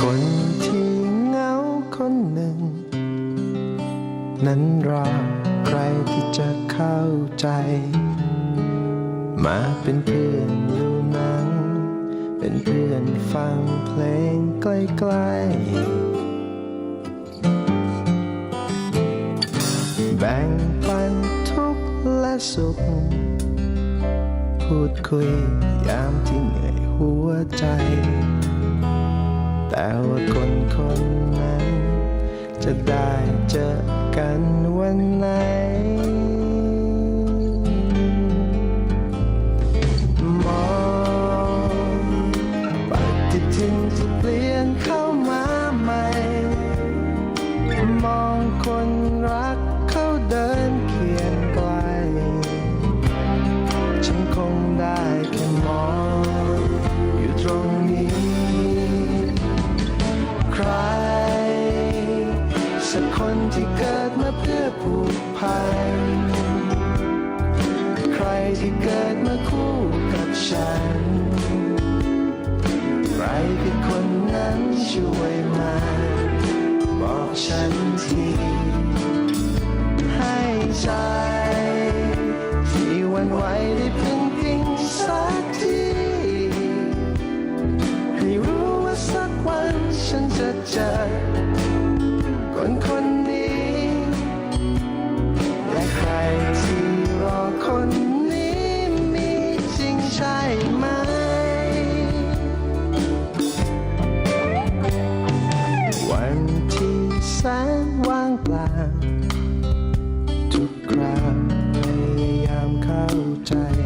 คนที่เงาคนหนึ่ง นั้นรอใครที่จะเข้าใจ มาเป็นเพื่อนอยู่นั้นเป็นเพื่อนฟังเพลงใกล้ๆแบ่งปันทุกและสุข พูดคุยยามที่เหนื่อยหัวใจ แต่ว่าคนคนนั้น จะได้เจอกันวันไหน คนที่เกิดมาเพื่อผูกพัน ใครที่เกิดมาคู่กับฉัน ใครคือคนนั้นช่วยมาบอกฉันที ให้ฉัน เ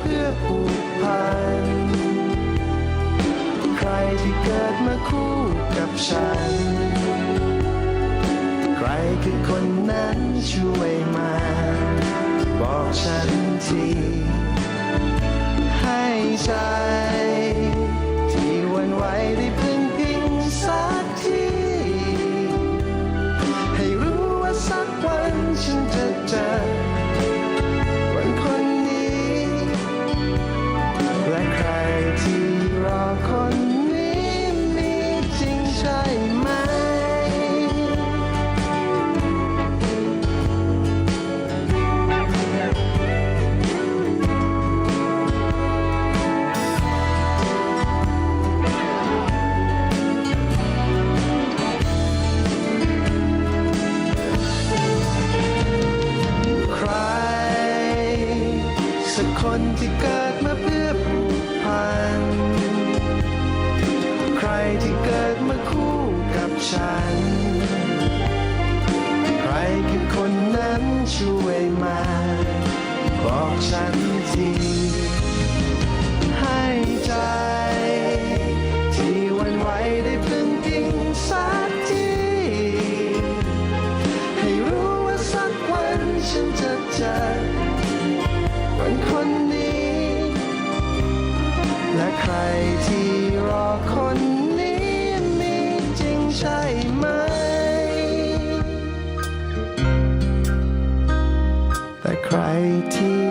เพื่อผูกพัน ใครที่เกิดมาคู่กับฉัน ใครคือคนนั้นช่วยมา บอกฉันที ให้ใจ คนที่เกิดมาเพื่อผูกพัน ใครที่เกิดมาคู่กับฉัน ใครคือคนนั้นช่วยมา บอกฉันที ใช่ไหม แต่ใครที่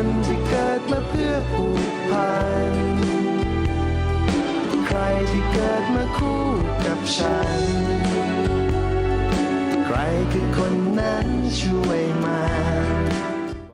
คนที่เกิดมาเพื่อผูกพัน ใครที่เกิดมาคู่กับฉัน ใครคือคนนั้นช่วยมา